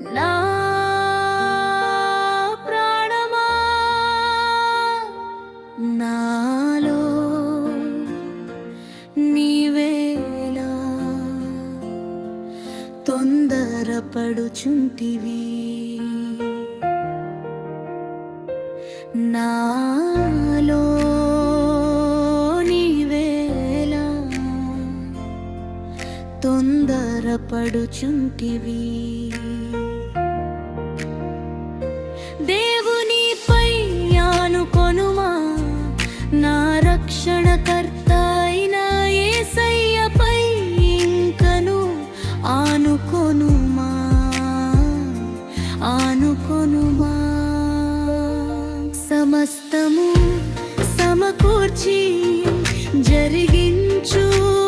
పడుచుంటివి ప్రాణమా నాలో నీవేలా తొందరపడుచుంటివి. నాలో సమస్తము సమకూర్చి జరిగించు.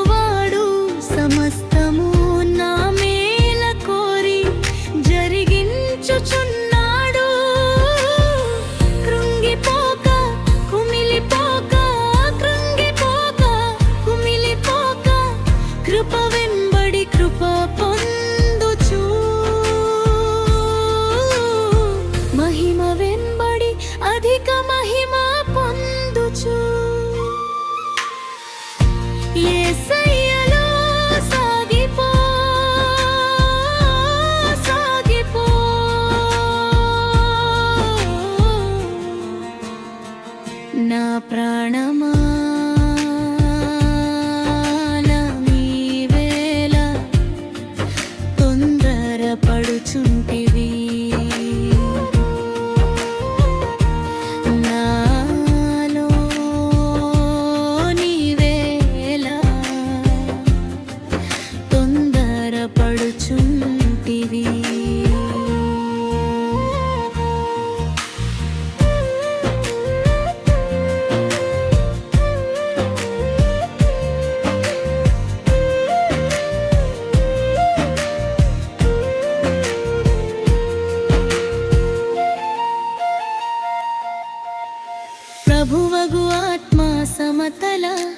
ప్రభువగు ఆత్మ సమతల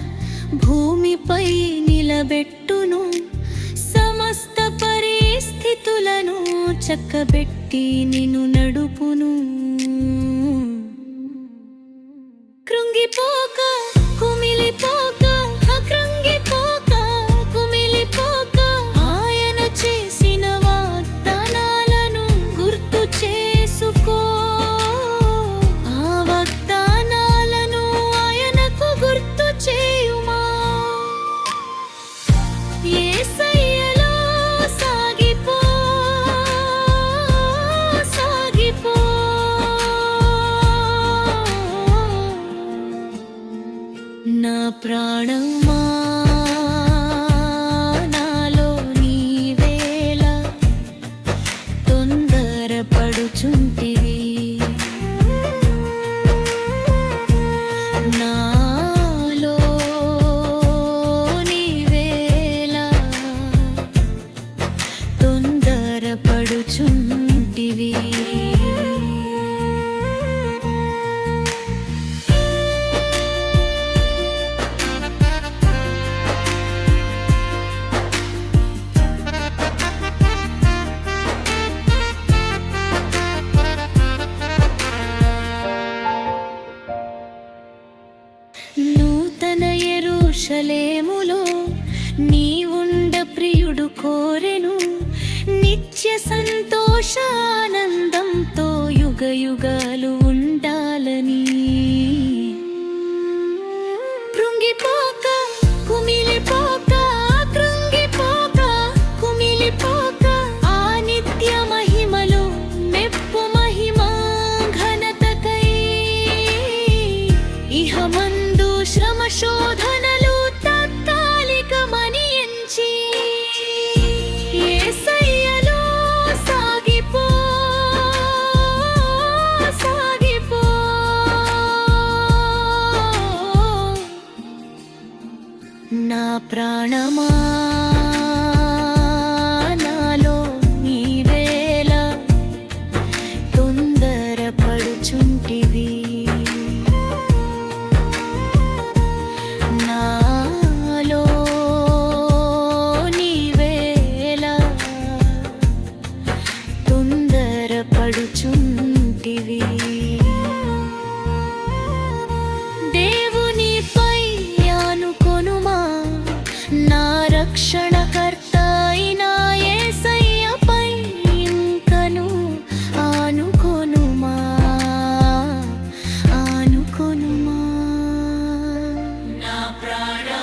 భూమిపై నిలబెట్టును. సమస్త పరిస్థితులను చక్కబెట్టి నిన్ను నడుపును. ప్రాణమా నాలో నీవేళ తొందరపడుచుంది ക്ഷలేములో నీ ఉండ ప్రియుడు కోరెను నిత్య సంతోషానందంతో ప్రాణమా? prana